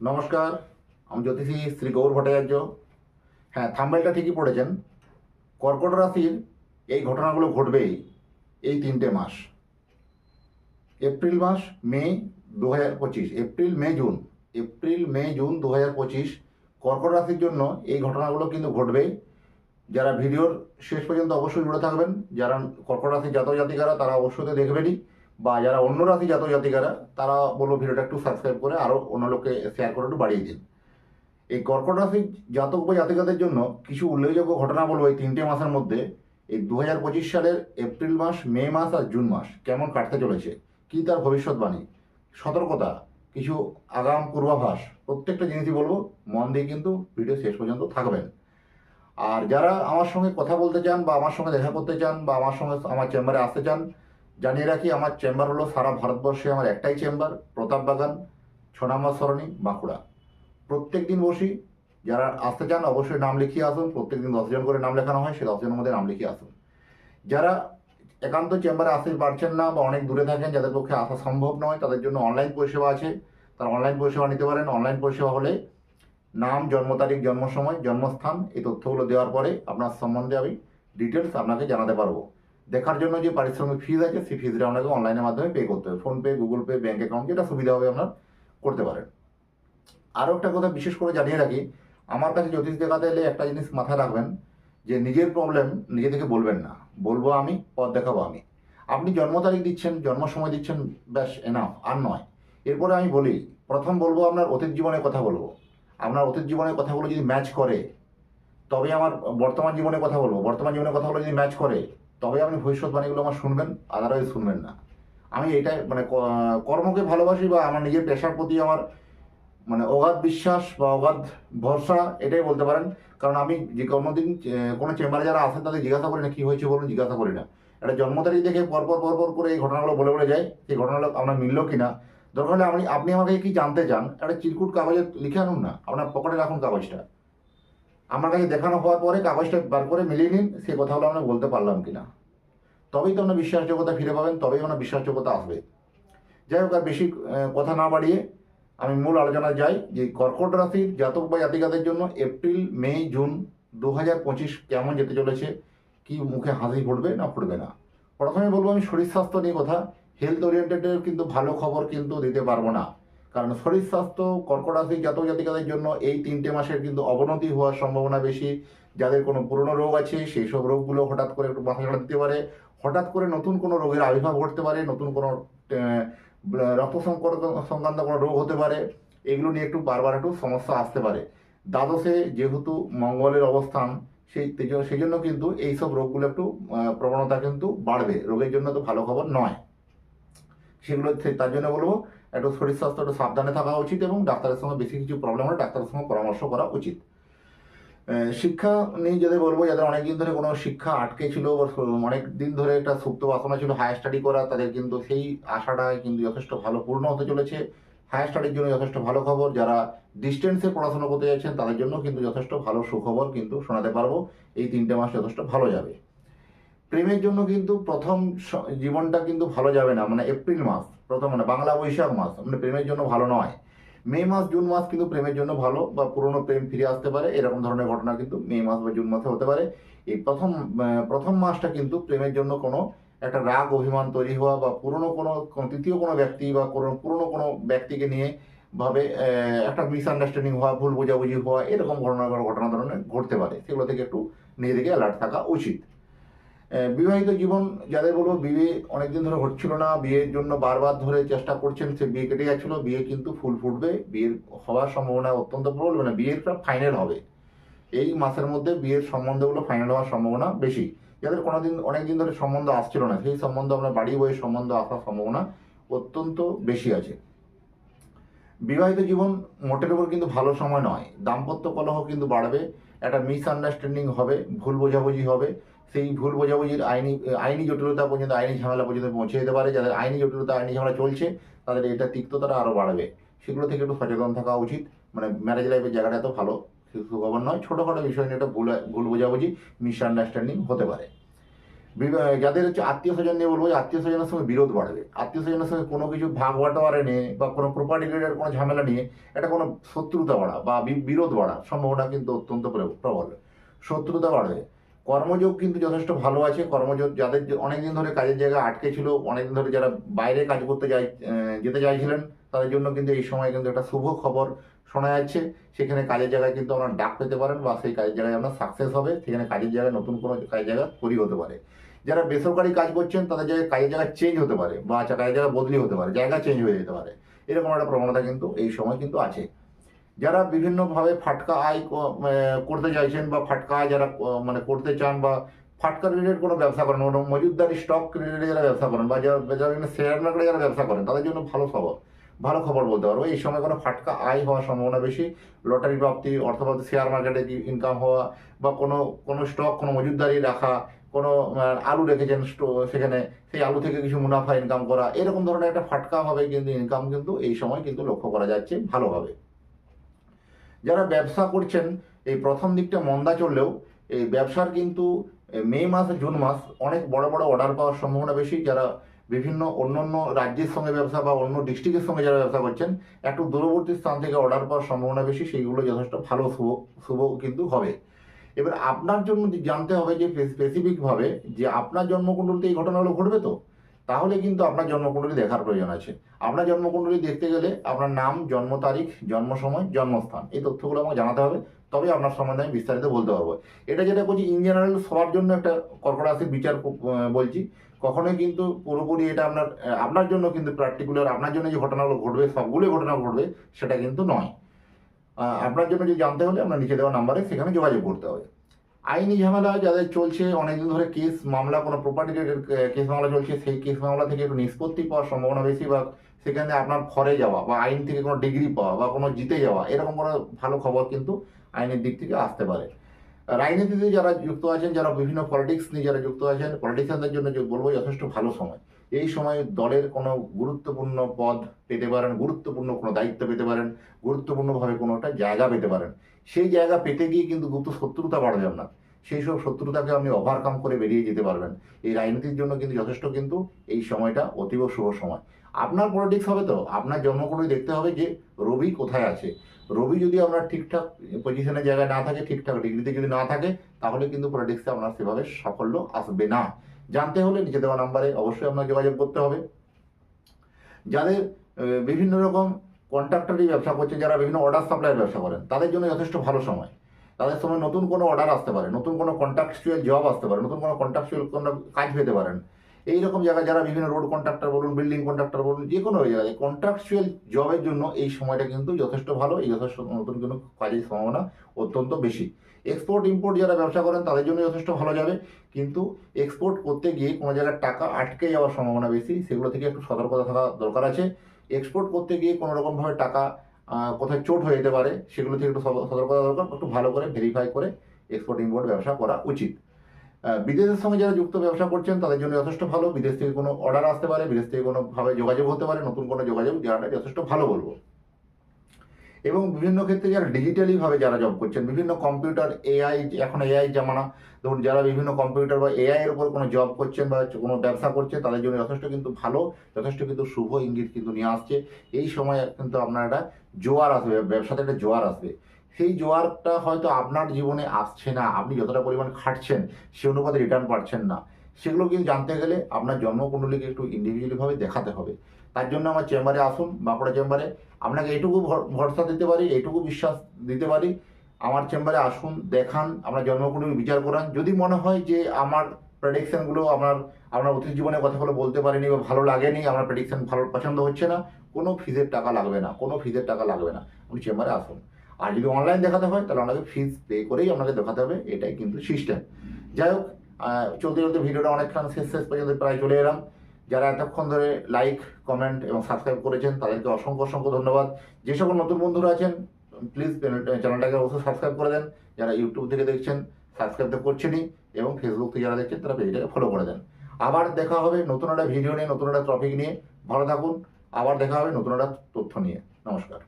নমস্কার, আমি জ্যোতিষী শ্রী গৌর ভট্টাচার্য। হ্যাঁ থাম্বেলটা ঠিকই পড়েছেন। কর্কট রাশির এই ঘটনাগুলো ঘটবেই এই তিনটে মাস। এপ্রিল মাস, মে দু হাজার পঁচিশ। April, May, June. April, May, June দু হাজার পঁচিশ কর্কট রাশির জন্য এই ঘটনাগুলো কিন্তু ঘটবেই। যারা ভিডিওর শেষ পর্যন্ত অবশ্যই জুড়ে থাকবেন। যারা কর্কট রাশির জাতক জাতিকারা তারা অবশ্যই দেখবেনই। বা যারা অন্য রাশি জাতক জাতিকারা, তারা বলব ভিডিওটা একটু সাবস্ক্রাইব করে আরও অন্য লোককে শেয়ার করে একটু বাড়িয়ে দিন। এই কর্কট রাশি জাতক বা জাতিকাদের জন্য কিছু উল্লেখযোগ্য ঘটনা বলব এই তিনটে মাসের মধ্যে। এই দু হাজার পঁচিশ সালের এপ্রিল মাস, মে মাস আর জুন মাস কেমন কাটতে চলেছে? কী তার ভবিষ্যৎবাণী? সতর্কতা, কিছু আগাম পূর্বাভাস, প্রত্যেকটা জিনিসই বলব, মন দিয়ে কিন্তু ভিডিও শেষ পর্যন্ত থাকবেন। আর যারা আমার সঙ্গে কথা বলতে চান বা আমার সঙ্গে দেখা করতে চান বা আমার সঙ্গে আমার চেম্বারে আসতে চান জানিয়ে রাখি, আমার চেম্বার হলো সারা ভারতবর্ষে আমার একটাই চেম্বার, প্রতাপ বাগান ছ নম্বর সরণি, বাঁকুড়া। প্রত্যেক দিন বসি, যারা আসতে চান অবশ্যই নাম লিখিয়ে আসুন প্রত্যেক দিন দশজন করে নাম লেখানো হয়, সে দশজনের মধ্যে নাম লিখিয়ে আসুন। যারা একান্ত চেম্বারে আসতে পারছেন না বা অনেক দূরে থাকেন, যাদের পক্ষে আসা সম্ভব নয়, তাদের জন্য অনলাইন পরিষেবা আছে। তারা অনলাইন পরিষেবা নিতে পারেন। অনলাইন পরিষেবা হলে নাম, জন্ম তারিখ, জন্ম সময়, জন্মস্থান, এই তথ্যগুলো দেওয়ার পরে আপনার সম্বন্ধে আমি ডিটেলস আপনাকে জানাতে পারব। দেখার জন্য যে পারিশ্রমিক ফিজ আছে, সেই ফিজটা আপনাকে অনলাইনের মাধ্যমে পে করতে হবে। PhonePe Google Pay bank account যেটা সুবিধা হবে আপনার করতে পারেন। আরও একটা কথা বিশেষ করে জানিয়ে রাখি, আমার কাছে জ্যোতিষ দেখাতে এলে একটা জিনিস মাথায় রাখবেন, যে নিজের প্রবলেম নিজে থেকে বলবেন না। বলব আমি, পথ দেখাবো আমি। আপনি জন্ম তারিখ দিচ্ছেন, জন্ম সময় দিচ্ছেন, ব্যাস এনাফ আর নয়। এরপরে আমি বলি, প্রথম বলব আপনার অতীত জীবনের কথা বলব। আপনার অতীত জীবনের কথাগুলো যদি ম্যাচ করে তবে আমার বর্তমান জীবনের কথা বলব। বর্তমান জীবনের কথাগুলো যদি ম্যাচ করে তবে আপনি ভবিষ্যৎবাণীগুলো আমার শুনবেন আদারওয়াইজ শুনবেন না। আমি এটাই মানে কর্মকে ভালোবাসি বা আমার নিজের পেশার প্রতি আমার মানে অগাধ বিশ্বাস বা অগাধ ভরসা, এটাই বলতে পারেন। কারণ আমি যে কোনোদিন কোনো চেম্বারে যারা আসেন তাদের জিজ্ঞাসা করি না কী হয়েছে বলুন, জিজ্ঞাসা করি না। একটা জন্ম তারিখ দেখে পরপর পরপর করে এই ঘটনাগুলো বলে বলে যায় সেই ঘটনাগুলো আপনার মিললো কি না দরকার হলে আপনি আপনি আমাকে কি জানতে চান, একটা চিরকুট কাগজে লিখে আনুন না, আপনার পকেটে রাখুন কাগজটা। আমার কাছে দেখানো হওয়ার পরে কাগজটা বার করে মিলিয়ে নিন সেই কথাগুলো আমরা বলতে পারলাম কিনা। তবেই তো আপনার বিশ্বাসযোগ্যতা ফিরে পাবেন, তবেই আপনার বিশ্বাসযোগ্যতা আসবে। যাই হোক, আর বেশি কথা না বাড়িয়ে আমি মূল আলোচনা যাই যে কর্কট রাশির জাতক বা জাতিকাদের জন্য এপ্রিল, মে, জুন দু হাজার পঁচিশ কেমন যেতে চলেছে, কি মুখে হাসি ফুটবে না ফুটবে না। প্রথমে বলব আমি শরীর স্বাস্থ্য নিয়ে কথা হেলথ ওরিয়েন্টেডের কিন্তু ভালো খবর কিন্তু দিতে পারব না। কারণ শরীর স্বাস্থ্য কর্কট রাশির জাতক জাতিকাদের জন্য এই তিনটে মাসের কিন্তু অবনতি হওয়ার সম্ভাবনা বেশি। যাদের কোনো পুরনো রোগ আছে, সেই সব রোগগুলো হঠাৎ করে একটু মাথা ছাড়া দিতে পারে। হঠাৎ করে নতুন কোনো রোগের আবির্ভাব ঘটতে পারে, নতুন কোনো রক্ত সংক্রান্ত কোনো রোগ হতে পারে। এগুলো নিয়ে একটু বারবার একটু সমস্যা আসতে পারে। দ্বাদশে যেহেতু মঙ্গলের অবস্থান, সেই সেই জন্য কিন্তু এইসব রোগগুলো একটু প্রবণতা কিন্তু বাড়বে। রোগের জন্য তো ভালো খবর নয়। সেগুলো তার জন্য বলব একটু শরীর স্বাস্থ্য একটু সাবধানে থাকা উচিত এবং ডাক্তারের সঙ্গে বেশি কিছু প্রবলেম হলে ডাক্তারের সঙ্গে পরামর্শ করা উচিত। শিক্ষা নিয়ে যাদের বলব, যাদের অনেকদিন ধরে কোনো শিক্ষা আটকে ছিল অনেক দিন ধরে একটা সুপ্ত বাসনা ছিল হায়ার স্টাডি করা, তাদের কিন্তু সেই আশাটা কিন্তু যথেষ্ট ভালো পূর্ণ হতে চলেছে। হায়ার স্টাডির জন্য যথেষ্ট ভালো খবর। যারা ডিস্টেন্সে পড়াশোনা করতে যাচ্ছেন, তাদের জন্য কিন্তু যথেষ্ট ভালো সুখবর কিন্তু শোনাতে পারব। এই তিনটে মাস যথেষ্ট ভালো যাবে। প্রেমের জন্য কিন্তু প্রথম জীবনটা কিন্তু ভালো যাবে না মানে এপ্রিল মাস, প্রথম মানে বাংলা বৈশাখ মাস মানে প্রেমের জন্য ভালো নয়। মে মাস, জুন মাস কিন্তু প্রেমের জন্য ভালো, বা পুরনো প্রেম ফিরে আসতে পারে, এরকম ধরনের ঘটনা কিন্তু মে মাস বা জুন মাসে হতে পারে। এই প্রথম প্রথম মাসটা কিন্তু প্রেমের জন্য কোনো একটা রাগ, অভিমান তৈরি হওয়া, বা পুরনো কোনো তৃতীয় কোনো ব্যক্তি বা কোনো পুরনো কোনো ব্যক্তিকে নিয়ে ভাবে একটা মিসআন্ডারস্ট্যান্ডিং হওয়া, ভুল বোঝাবুঝি হওয়া, এরকম ঘটনা ঘটনা ধরনের ঘটতে পারে। সেগুলো থেকে একটু নিজেদেরকে অ্যালার্ট থাকা উচিত। বিবাহিত জীবন যাদের বলব, বিয়ে অনেকদিন ধরে হচ্ছিল না, বিয়ের জন্য বারবার ধরে চেষ্টা করছেন, সে বিয়ে কেটে যাচ্ছিল বিয়ে কিন্তু ফুল ফুটবে, বিয়ের হওয়ার সম্ভাবনা অত্যন্ত প্রবল মানে বিয়েরটা ফাইনাল হবে। এই মাসের মধ্যে বিয়ের সম্বন্ধগুলো ফাইনাল হওয়ার সম্ভাবনা বেশি। যাদের কোনোদিন, অনেকদিন ধরে সম্বন্ধ আসছিল না, সেই সম্বন্ধ আপনার বাড়ি বইয়ের সম্বন্ধ আসার সম্ভাবনা অত্যন্ত বেশি আছে। বিবাহিত জীবন মোটের উপর কিন্তু ভালো সময় নয়। দাম্পত্য কলহ কিন্তু বাড়বে, একটা মিসআন্ডারস্ট্যান্ডিং হবে, ভুল বোঝাবুঝি হবে সেই ভুল বোঝাবুঝির আইনি আইনি জটিলতা পর্যন্ত, আইনি ঝামেলা পর্যন্ত পৌঁছে যেতে পারে। যাদের আইনি জটিলতা, আইনি ঝামেলা চলছে, তাদের এটা তিক্ততাটা আরও বাড়বে। সেগুলো থেকে একটু সচেতন থাকা উচিত। মানে ম্যারেজ লাইফের জায়গাটা এত ভালো সুখবর নয়। ছোটোখাটো বিষয় নিয়ে একটা ভুল ভুল বোঝাবুঝি মিসআন্ডারস্ট্যান্ডিং হতে পারে। যাদের হচ্ছে আত্মীয় স্বজন নিয়ে বলব, আত্মীয় স্বজনের সঙ্গে বিরোধ বাড়বে। আত্মীয় স্বজনের সঙ্গে কোনো কিছু ভাগ বাটোয়ারা নিয়ে বা কোনো প্রপার্টি রিলেটেড কোনো ঝামেলা নিয়ে এটা কোনো শত্রুতা বাড়া বা বিরোধ বাড়া সম্ভাবনা কিন্তু অত্যন্ত প্র- প্রবল। শত্রুতা বাড়বে। কর্মযোগ কিন্তু যথেষ্ট ভালো আছে। কর্মযোগ যাদের অনেকদিন ধরে কাজের জায়গায় আটকে ছিল, অনেকদিন ধরে যারা বাইরে কাজ করতে যাই যেতে চাইছিলেন, তাদের জন্য কিন্তু এই সময় কিন্তু একটা শুভ খবর শোনা যাচ্ছে। সেখানে কাজের জায়গায় কিন্তু আপনার ডাক পেতে পারেন বা সেই কাজের জায়গায় আপনার সাকসেস হবে। সেখানে কাজের জায়গায় নতুন কোনো কাজের জায়গা তৈরি হতে পারে। যারা বেসরকারি কাজ করছেন, তাদের জায়গায় কাজের জায়গা চেঞ্জ হতে পারে বা আচ্ছা কাজের জায়গা বদলি হতে পারে, জায়গা চেঞ্জ হয়ে যেতে পারে। এরকম একটা প্রবণতা কিন্তু এই সময় কিন্তু আছে। যারা বিভিন্নভাবে ফাটকা আয় করতে চাইছেন বা ফাটকা আয় যারা মানে করতে চান বা ফাটকা রিলেটেড কোনো ব্যবসা করেন, কোনো মজুদদারি স্টক রিলেটেড যারা ব্যবসা করেন বা যারা যারা শেয়ার মার্কেটে যারা ব্যবসা করেন, তাদের জন্য ভালো খবর ভালো খবর বলতে পারব। এই সময় কোনো ফাটকা আয় হওয়ার সম্ভাবনা বেশি। লটারি প্রাপ্তি, অর্থপ্রাপ্তি শেয়ার মার্কেটে ইনকাম হওয়া বা কোনো কোনো স্টক কোনো মজুদদারি রাখা, কোনো আলু রেখেছেন সেখানে সেই আলু থেকে কিছু মুনাফা ইনকাম করা, এরকম ধরনের একটা ফাটকা ভাবে কিন্তু ইনকাম কিন্তু এই সময় কিন্তু লক্ষ্য করা যাচ্ছে ভালোভাবে। যারা ব্যবসা করছেন, এই প্রথম দিকটা মন্দা চললেও এই ব্যবসার কিন্তু মে মাস, জুন মাস অনেক বড় বড় অর্ডার পাওয়ার সম্ভাবনা বেশি। যারা বিভিন্ন অন্য অন্য রাজ্যের সঙ্গে ব্যবসা বা অন্য ডিস্ট্রিক্টের সঙ্গে যারা ব্যবসা করছেন, একটু দূরবর্তী স্থান থেকে অর্ডার পাওয়ার সম্ভাবনা বেশি। সেইগুলো যথেষ্ট ভালো, শুভ শুভ কিন্তু হবে। এবার আপনার জন্য জানতে হবে যে স্পেসিফিকভাবে যে আপনার জন্মকুণ্ডলিতে এই ঘটনাগুলো ঘটবে তো? তাহলে কিন্তু আপনার জন্মকুণ্ডলী দেখার প্রয়োজন আছে। আপনার জন্মকুণ্ডলী দেখতে গেলে আপনার নাম, জন্ম তারিখ, জন্ম সময়, জন্মস্থান, এই তথ্যগুলো আমাকে জানাতে হবে। তবে আপনার সম্বন্ধে আমি বিস্তারিত বলতে পারব। এটা যেটা বলছি ইন জেনারেল সবার জন্য একটা কর্কট রাশির বিচার বলছি। কখনোই কিন্তু পুরোপুরি এটা আপনার আপনার জন্য কিন্তু পার্টিকুলার আপনার জন্য যে ঘটনাগুলো ঘটবে, সবগুলোই ঘটনা ঘটবে, সেটা কিন্তু নয়। আপনার জন্য যদি জানতে হলে আপনার নিচে দেওয়া নাম্বারে সেখানে যোগাযোগ করতে হবে। আইনি ঝামেলা যাদের চলছে, অনেকদিন ধরে কেস মামলা, কোনো প্রপার্টি কেস মামলা চলছে, সেই কেস মামলা থেকে একটু নিষ্পত্তি পাওয়ার সম্ভাবনা বেশি বা সেখানে আপনার ফরে যাওয়া বা আইন থেকে কোনো ডিগ্রি পাওয়া বা কোনো জিতে যাওয়া, এরকম কোনো ভালো খবর কিন্তু আইনের দিক থেকে আসতে পারে। রাজনীতিতে যারা যুক্ত আছেন, যারা বিভিন্ন পলিটিক্স নিয়ে যারা যুক্ত আছেন পলিটিশিয়ানদের জন্য বলব, যথেষ্ট ভালো সময়। এই সময় দলের কোনো গুরুত্বপূর্ণ পদ পেতে পারেন, গুরুত্বপূর্ণ কোনো দায়িত্ব পেতে পারেন, গুরুত্বপূর্ণভাবে কোনো একটা জায়গা পেতে পারেন। সেই জায়গা পেতে গিয়ে কিন্তু গুপ্ত শত্রুতা বাড়বে আপনার। সেই সব শত্রুতাকে আপনি ওভারকাম করে বেরিয়ে যেতে পারবেন। এই রাজনীতির জন্য কিন্তু যথেষ্ট কিন্তু এই সময়টা অতীব শুভ সময়। আপনার পলিটিক্স হবে তো? আপনার জন্মকুণ্ডলী দেখতে হবে যে রবি কোথায় আছে। রবি যদি আপনার ঠিকঠাক পজিশনের জায়গায় না থাকে, ঠিকঠাক ডিগ্রিতে যদি না থাকে, তাহলে কিন্তু পলিটিক্সে আপনার সেভাবে সাফল্য আসবে না। জানতে হলে নিচে দেওয়া নাম্বারে অবশ্যই আপনার যোগাযোগ করতে হবে। যাদের বিভিন্ন রকম কন্ট্রাক্টারি ব্যবসা করছেন যারা বিভিন্ন অর্ডার সাপ্লাইয়ের ব্যবসা করেন, তাদের জন্য যথেষ্ট ভালো সময়। তাদের সময় নতুন কোনো অর্ডার আসতে পারে, নতুন কোনো কন্ট্রাকচুয়াল জব আসতে পারে, নতুন কোনো কন্ট্রাকচুয়াল কোনো কাজ পেতে পারেন। এই রকম জায়গায় যারা বিভিন্ন রোড কন্ট্রাক্টর বলুন বিল্ডিং কন্ট্রাক্টর বলুন, যে কোনো জায়গায় কন্ট্রাকচুয়াল জবের জন্য এই সময়টা কিন্তু যথেষ্ট ভালো, এই যথেষ্ট নতুন কোনো কাজের সম্ভাবনা অত্যন্ত বেশি। এক্সপোর্ট ইম্পোর্ট যারা ব্যবসা করেন, তাদের জন্য যথেষ্ট ভালো যাবে, কিন্তু এক্সপোর্ট করতে গিয়ে কোনো জায়গায় টাকা আটকে যাওয়ার সম্ভাবনা বেশি, সেগুলো থেকে একটু সতর্কতা থাকা দরকার আছে। এক্সপোর্ট করতে গিয়ে কোনো রকমভাবে টাকা কোথায় চোট হয়ে যেতে পারে, সেগুলো থেকে একটু সত- সতর্কতা দরকার, একটু ভালো করে ভেরিফাই করে এক্সপোর্ট ইম্পোর্ট ব্যবসা করা উচিত। বিদেশের সঙ্গে যারা যুক্ত ব্যবসা করছেন, তাদের জন্য যথেষ্ট ভালো। বিদেশ থেকে কোনো অর্ডার আসতে পারে, বিদেশ থেকে কোনোভাবে যোগাযোগ হতে পারে, নতুন কোনো যোগাযোগ যারা যথেষ্ট ভালো বলব। এবং বিভিন্ন ক্ষেত্রে যারা ডিজিটালি ভাবে যারা জব করছেন, বিভিন্ন কম্পিউটার এআই এখন এআই জামানা। ধরুন যারা বিভিন্ন কম্পিউটার বা এআই এর উপর কোনো জব করছেন বা কোনো ব্যবসা করছেন, তাদের জন্য যথেষ্ট কিন্তু ভালো, যথেষ্ট কিন্তু শুভ ইঙ্গিত কিন্তু নিয়ে আসছে। এই সময় কিন্তু আপনার একটা জোয়ার আসবে, ব্যবসাতে একটা জোয়ার আসবে। সেই জোয়ারটা হয়তো আপনার জীবনে আসছে না, আপনি যতটা পরিমাণ খাটছেন, সে অনুপাতে রিটার্ন পাচ্ছেন না। সেগুলো কিন্তু জানতে গেলে আপনার জন্মকুণ্ডলীকে একটু ইন্ডিভিজুয়ালিভাবে দেখাতে হবে। তার জন্য আমার চেম্বারে আসুন, বাঁকুড়া চেম্বারে। আপনাকে এইটুকু ভর- ভরসা দিতে পারি, এইটুকু বিশ্বাস দিতে পারি। আমার চেম্বারে আসুন, দেখান আপনার জন্মকুণ্ডলী বিচার করান। যদি মনে হয় যে আমার প্রেডিকশানগুলো আপনার আপনার অতীত জীবনের কথাগুলো বলতে পারিনি বা ভালো লাগেনি, আমার প্রেডিকশন ভালো, পছন্দ হচ্ছে না, কোনো ফিজের টাকা লাগবে না, কোনো ফিজের টাকা লাগবে না। আপনি চেম্বারে আসুন। আর যদি অনলাইন দেখাতে হয়, তাহলে আপনাকে ফিজ পে করেই আপনাকে দেখাতে হবে, এটাই কিন্তু সিস্টেম যাই হোক চলতে চলতে ভিডিওটা অনেকক্ষণ শেষ শেষ পর্যন্ত প্রায় চলে এলাম। যারা এতক্ষণ ধরে লাইক কমেন্ট এবং সাবস্ক্রাইব করেছেন, তাদেরকে অসংখ্য অসংখ্য ধন্যবাদ। যে সকল নতুন বন্ধুরা আছেন প্লিজ চ্যানেলটাকে অবশ্যই সাবস্ক্রাইব করে দেন। যারা ইউটিউব থেকে দেখছেন সাবস্ক্রাইব তো করছেনই এবং ফেসবুক থেকে যারা দেখছেন, তারা পেজটাকে ফলো করে দেন। আবার দেখা হবে নতুন একটা ভিডিও নিয়ে, নতুন একটা টপিক নিয়ে। ভালো থাকুন। আবার দেখা হবে নতুন একটা তথ্য নিয়ে। নমস্কার।